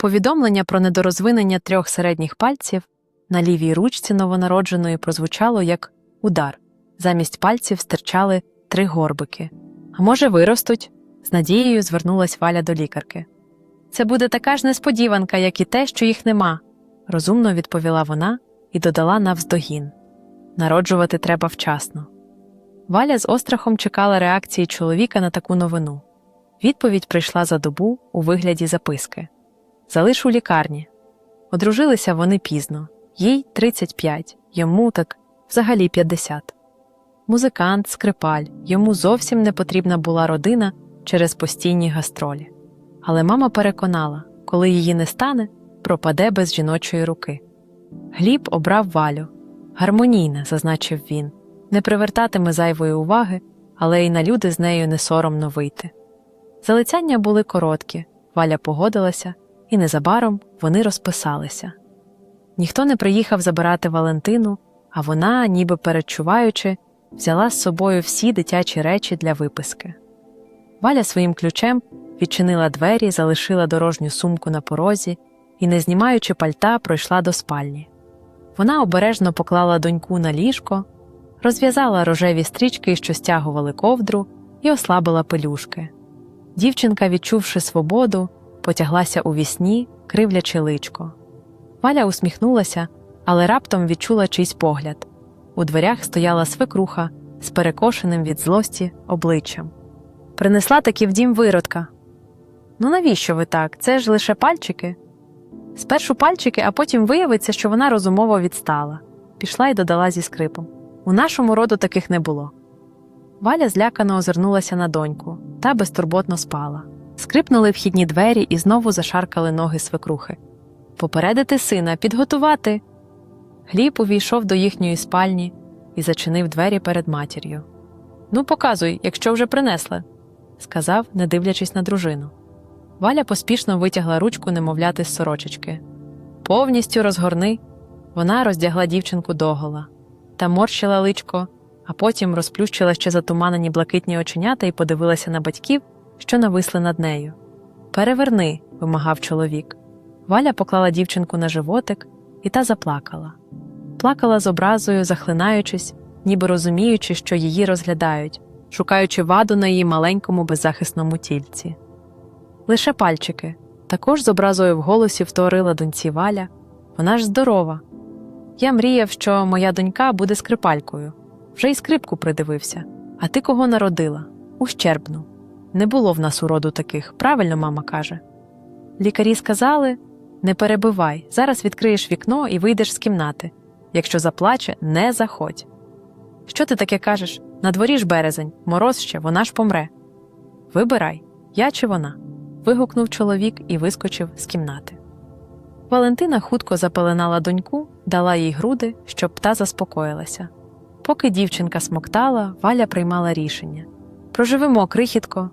Повідомлення про недорозвинення трьох середніх пальців на лівій ручці новонародженої прозвучало як удар. Замість пальців стирчали три горбики. А може, виростуть? з надією звернулась Валя до лікарки. Це буде така ж несподіванка, як і те, що їх нема, розумно відповіла вона і додала навздогін. Народжувати треба вчасно. Валя з острахом чекала реакції чоловіка на таку новину. Відповідь прийшла за добу у вигляді записки. Залиш у лікарні. Одружилися вони пізно, їй 35, йому так взагалі 50. Музикант, скрипаль, йому зовсім не потрібна була родина через постійні гастролі. Але мама переконала, коли її не стане, пропаде без жіночої руки. Гліб обрав валю. Гармонійна, зазначив він, не привертатиме зайвої уваги, але й на люди з нею не соромно вийти. Залицяння були короткі, Валя погодилася, і незабаром вони розписалися. Ніхто не приїхав забирати Валентину, а вона, ніби передчуваючи, взяла з собою всі дитячі речі для виписки. Валя своїм ключем відчинила двері, залишила дорожню сумку на порозі і, не знімаючи пальта, пройшла до спальні. Вона обережно поклала доньку на ліжко, розв'язала рожеві стрічки, що стягували ковдру, і ослабила пелюшки. Дівчинка, відчувши свободу, потяглася у вісні, кривлячи личко. Валя усміхнулася, але раптом відчула чийсь погляд. У дверях стояла свекруха з перекошеним від злості обличчям. Принесла таки в дім виродка. Ну навіщо ви так? Це ж лише пальчики. Спершу пальчики, а потім виявиться, що вона розумово відстала. Пішла і додала зі скрипом. У нашому роду таких не було. Валя злякано озирнулася на доньку та безтурботно спала. Скрипнули вхідні двері і знову зашаркали ноги свекрухи. Попередити сина, підготувати. Гліб увійшов до їхньої спальні і зачинив двері перед матір'ю. Ну, показуй, якщо вже принесли, сказав, не дивлячись на дружину. Валя поспішно витягла ручку немовляти з сорочечки. Повністю розгорни. Вона роздягла дівчинку догола та морщила личко, а потім розплющила ще затуманені блакитні оченята і подивилася на батьків, що нависли над нею. Переверни, вимагав чоловік. Валя поклала дівчинку на животик, і та заплакала. Плакала з образою, захлинаючись, ніби розуміючи, що її розглядають, шукаючи ваду на її маленькому беззахисному тільці. Лише пальчики, також з образою в голосі вторила доньці Валя. Вона ж здорова. Я мріяв, що моя донька буде скрипалькою. Вже й скрипку придивився. А ти кого народила? Ущербну. Не було в нас уроду таких, правильно мама каже. Лікарі сказали не перебивай, зараз відкриєш вікно і вийдеш з кімнати. Якщо заплаче, не заходь. Що ти таке кажеш? На дворі ж березень, мороз ще, вона ж помре. Вибирай, я чи вона. вигукнув чоловік і вискочив з кімнати. Валентина хутко запеленала доньку, дала їй груди, щоб та заспокоїлася. Поки дівчинка смоктала, Валя приймала рішення проживемо крихітко,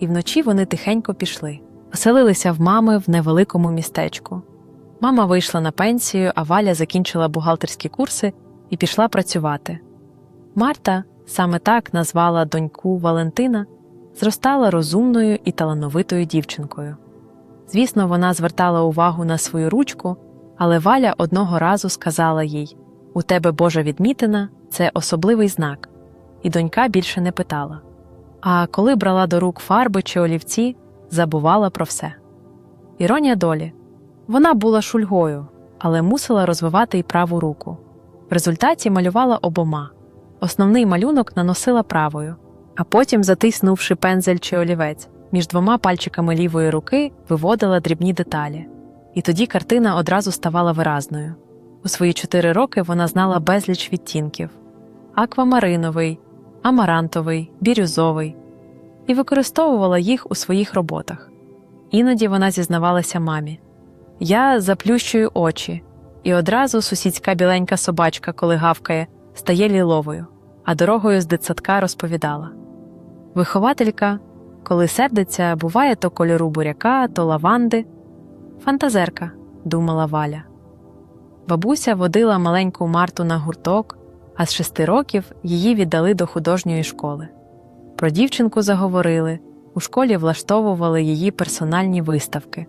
і вночі вони тихенько пішли, оселилися в мами в невеликому містечку. Мама вийшла на пенсію, а Валя закінчила бухгалтерські курси і пішла працювати. Марта саме так назвала доньку Валентина, зростала розумною і талановитою дівчинкою. Звісно, вона звертала увагу на свою ручку, але Валя одного разу сказала їй У тебе Божа відмітина це особливий знак, і донька більше не питала. А коли брала до рук фарби чи олівці, забувала про все. Іронія долі вона була шульгою, але мусила розвивати й праву руку. В результаті малювала обома. Основний малюнок наносила правою, а потім, затиснувши пензель чи олівець, між двома пальчиками лівої руки виводила дрібні деталі. І тоді картина одразу ставала виразною. У свої чотири роки вона знала безліч відтінків аквамариновий, амарантовий, бірюзовий, і використовувала їх у своїх роботах. Іноді вона зізнавалася мамі. Я заплющую очі, і одразу сусідська біленька собачка, коли гавкає, стає ліловою, а дорогою з дитсадка розповідала. Вихователька, коли сердиться, буває то кольору буряка, то лаванди. Фантазерка, думала Валя. Бабуся водила маленьку Марту на гурток, а з шести років її віддали до художньої школи. Про дівчинку заговорили, у школі влаштовували її персональні виставки.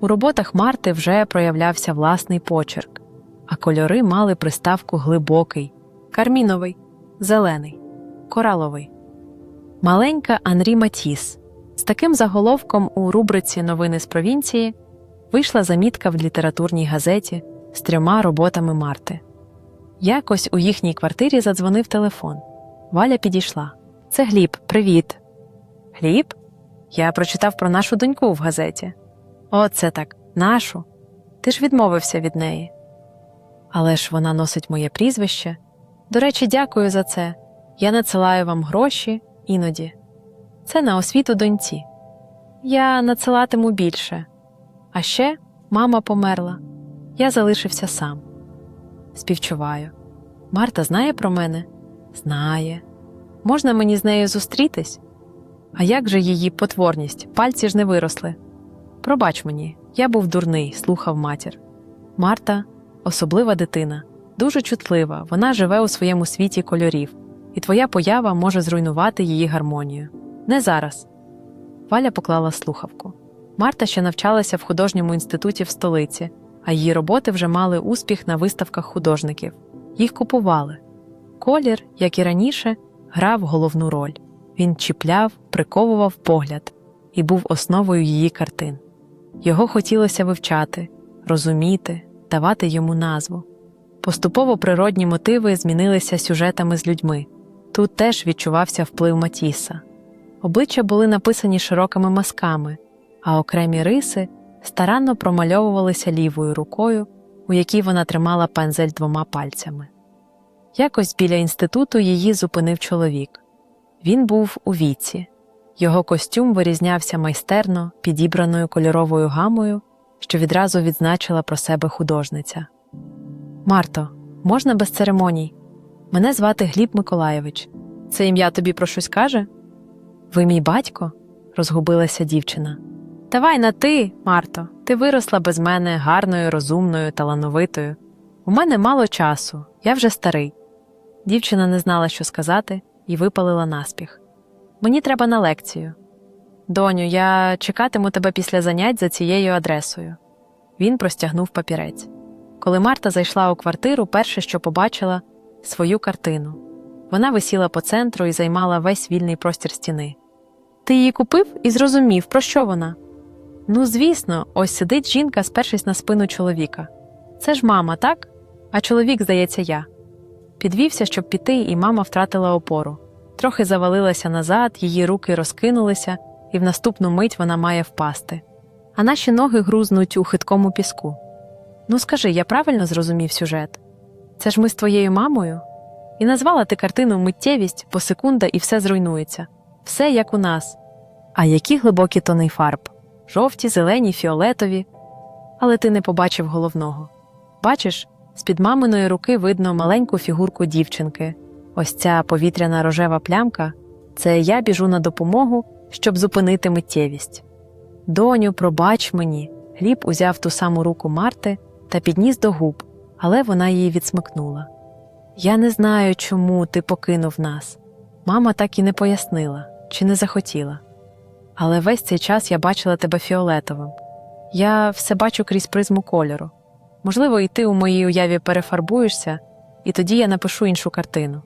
У роботах Марти вже проявлявся власний почерк, а кольори мали приставку глибокий, карміновий, зелений, кораловий. Маленька Анрі Матіс. З таким заголовком у рубриці Новини з провінції вийшла замітка в літературній газеті з трьома роботами Марти. Якось у їхній квартирі задзвонив телефон. Валя підійшла. Це Гліб, привіт. Гліб? Я прочитав про нашу доньку в газеті. Оце так, нашу. Ти ж відмовився від неї. Але ж вона носить моє прізвище. До речі, дякую за це. Я надсилаю вам гроші іноді. Це на освіту доньці. Я надсилатиму більше. А ще мама померла. Я залишився сам. Співчуваю. Марта знає про мене? Знає. Можна мені з нею зустрітись? А як же її потворність? Пальці ж не виросли. Пробач мені, я був дурний, слухав матір. Марта особлива дитина, дуже чутлива, вона живе у своєму світі кольорів, і твоя поява може зруйнувати її гармонію. Не зараз. Валя поклала слухавку. Марта ще навчалася в художньому інституті в столиці, а її роботи вже мали успіх на виставках художників. Їх купували. Колір, як і раніше, грав головну роль. Він чіпляв, приковував погляд і був основою її картин. Його хотілося вивчати, розуміти, давати йому назву. Поступово природні мотиви змінилися сюжетами з людьми. Тут теж відчувався вплив Матіса. Обличчя були написані широкими мазками, а окремі риси старанно промальовувалися лівою рукою, у якій вона тримала пензель двома пальцями. Якось біля інституту її зупинив чоловік. Він був у віці. Його костюм вирізнявся майстерно підібраною кольоровою гамою, що відразу відзначила про себе художниця. Марто, можна без церемоній? Мене звати Гліб Миколаєвич. Це ім'я тобі про щось каже? Ви мій батько? розгубилася дівчина. Давай на ти, Марто, ти виросла без мене гарною, розумною, талановитою. У мене мало часу, я вже старий. Дівчина не знала, що сказати, і випалила наспіх. Мені треба на лекцію. Доню, я чекатиму тебе після занять за цією адресою. Він простягнув папірець. Коли Марта зайшла у квартиру, перше, що побачила свою картину. Вона висіла по центру і займала весь вільний простір стіни. Ти її купив і зрозумів, про що вона? Ну, звісно, ось сидить жінка, спершись на спину чоловіка. Це ж мама, так? А чоловік, здається, я. Підвівся, щоб піти, і мама втратила опору. Трохи завалилася назад, її руки розкинулися, і в наступну мить вона має впасти. А наші ноги грузнуть у хиткому піску. Ну, скажи, я правильно зрозумів сюжет? Це ж ми з твоєю мамою? І назвала ти картину миттєвість, бо секунда і все зруйнується. Все як у нас. А які глибокі тони фарб жовті, зелені, фіолетові. Але ти не побачив головного. Бачиш, з-під маминої руки видно маленьку фігурку дівчинки. Ось ця повітряна рожева плямка це я біжу на допомогу, щоб зупинити миттєвість. Доню, пробач мені. Гліб узяв ту саму руку Марти та підніс до губ, але вона її відсмикнула. Я не знаю, чому ти покинув нас. Мама так і не пояснила чи не захотіла. Але весь цей час я бачила тебе фіолетовим. Я все бачу крізь призму кольору. Можливо, і ти у моїй уяві перефарбуєшся, і тоді я напишу іншу картину.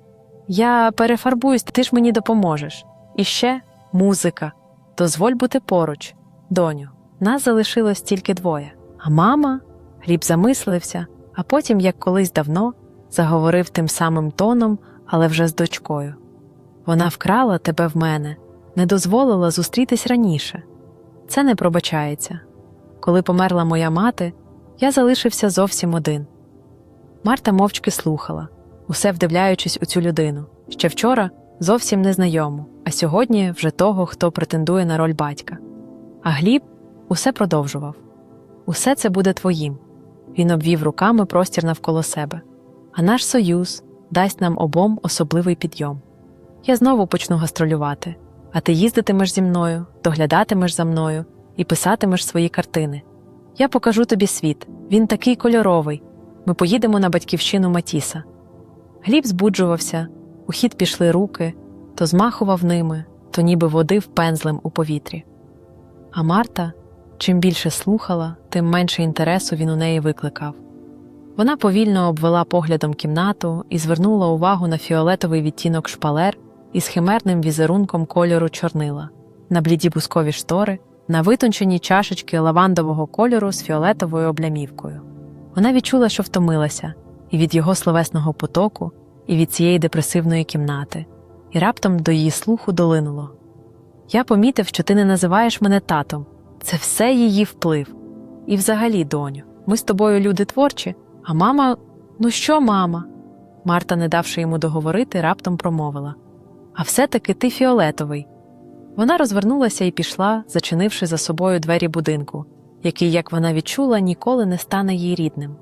Я перефарбуюсь, ти ж мені допоможеш. І ще музика. Дозволь бути поруч, доню. Нас залишилось тільки двоє. А мама Гліб замислився, а потім, як колись давно, заговорив тим самим тоном, але вже з дочкою. Вона вкрала тебе в мене, не дозволила зустрітись раніше. Це не пробачається. Коли померла моя мати, я залишився зовсім один. Марта мовчки слухала, усе вдивляючись у цю людину. Ще вчора зовсім незнайому, а сьогодні вже того, хто претендує на роль батька. А Гліб усе продовжував усе це буде твоїм. Він обвів руками простір навколо себе. А наш союз дасть нам обом особливий підйом. Я знову почну гастролювати, а ти їздитимеш зі мною, доглядатимеш за мною і писатимеш свої картини. Я покажу тобі світ, він такий кольоровий. Ми поїдемо на батьківщину Матіса. Гліб збуджувався, у хід пішли руки, то змахував ними, то ніби водив пензлем у повітрі. А Марта чим більше слухала, тим менше інтересу він у неї викликав. Вона повільно обвела поглядом кімнату і звернула увагу на фіолетовий відтінок шпалер із химерним візерунком кольору чорнила, на бліді бускові штори, на витончені чашечки лавандового кольору з фіолетовою облямівкою. Вона відчула, що втомилася і від його словесного потоку, і від цієї депресивної кімнати, і раптом до її слуху долинуло. Я помітив, що ти не називаєш мене татом. Це все її вплив. І взагалі, доню, ми з тобою люди творчі, а мама. Ну що, мама? Марта, не давши йому договорити, раптом промовила. А все-таки ти фіолетовий. Вона розвернулася і пішла, зачинивши за собою двері будинку, який, як вона відчула, ніколи не стане їй рідним.